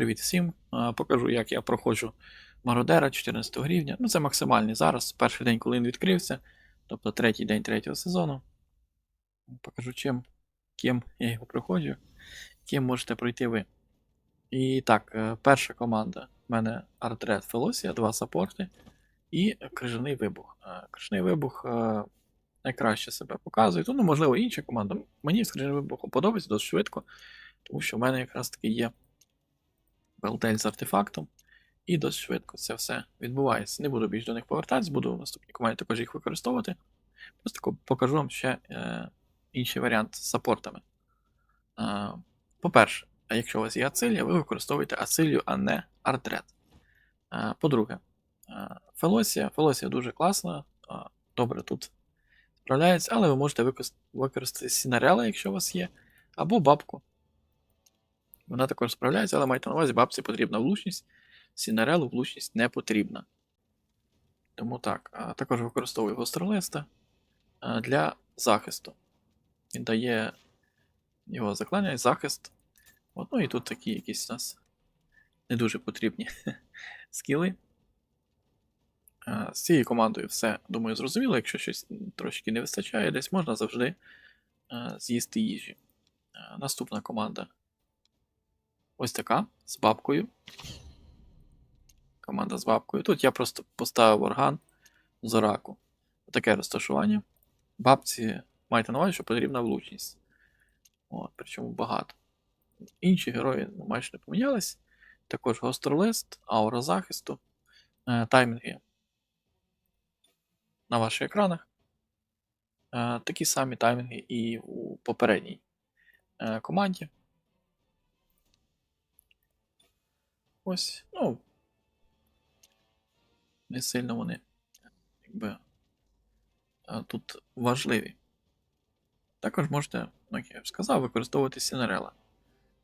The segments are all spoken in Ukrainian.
Привіт всім. Покажу, як я проходжу Мародера 14 рівня. Ну, це максимальний зараз, перший день, коли він відкрився, тобто третій день третього сезону. Покажу, чим, ким я його проходжу, ким можете пройти ви. І так, е, перша команда в мене Артред Фелосія, два саппорти і крижаний вибух. Е, Крижаний вибух е, найкраще себе показує. Ну, можливо, інша команда. Мені з крижаним вибухом подобається досить швидко, тому що в мене якраз таки є белдель з артефактом, і досить швидко це все відбувається. Не буду більш до них повертатись, буду в наступній команді також їх використовувати. Просто покажу вам ще е, інший варіант з саппортами. Е, по-перше, якщо у вас є Ацилія, ви використовуєте Ацилію, а не Артрет. Е, по-друге, е, Фелосія. Фелосія дуже класна, е, добре тут справляється, але ви можете використ- використати Сінарела, якщо у вас є, або бабку. Вона також справляється, але майте на увазі, бабці потрібна влучність, Сінарелу влучність не потрібна. Тому так, а також використовую гостролиста для захисту. Він дає його заклання, захист. От, ну і тут такі якісь у нас не дуже потрібні скіли. З цією командою все, думаю, зрозуміло. Якщо щось трошки не вистачає, десь можна завжди з'їсти їжі. Наступна команда Ось така з бабкою. Команда з бабкою. Тут я просто поставив орган Зораку. Таке розташування. Бабці майте на увазі, що потрібна влучність. От, причому багато. Інші герої ну, майже не помінялись. Також гостролист, аура захисту, е, таймінги на ваших екранах. Е, такі самі таймінги і у попередній е, команді. Ось, ну. Не сильно вони, якби, тут важливі. Також можете, ну, як я вже сказав, використовувати Сінерела.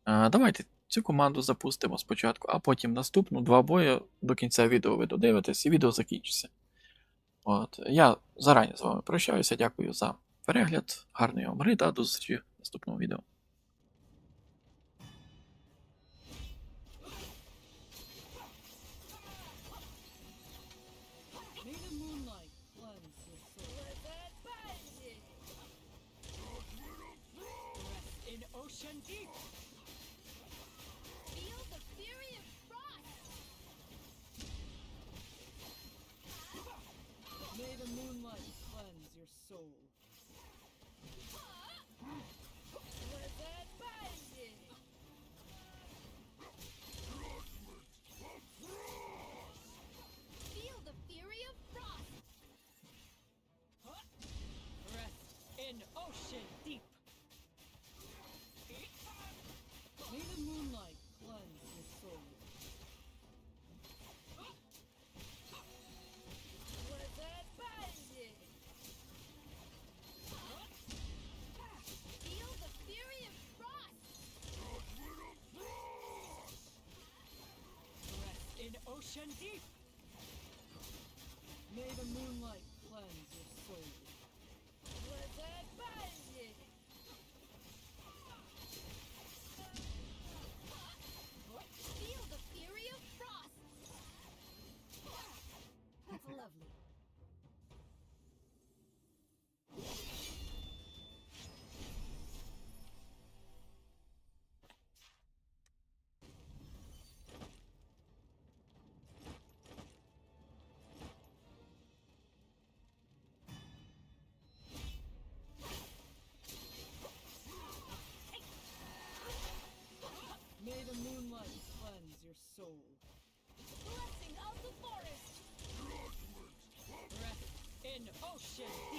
Давайте цю команду запустимо спочатку, а потім наступну два бої до кінця відео ви додивитесь і відео закінчиться. От, я зарані з вами прощаюся, дякую за перегляд, гарної вам гри та до зустрічі в наступному відео. Deep. Feel the fury of frost! May the moonlight cleanse your soul. Ocean deep. May the moonlight cleanse your soul. action.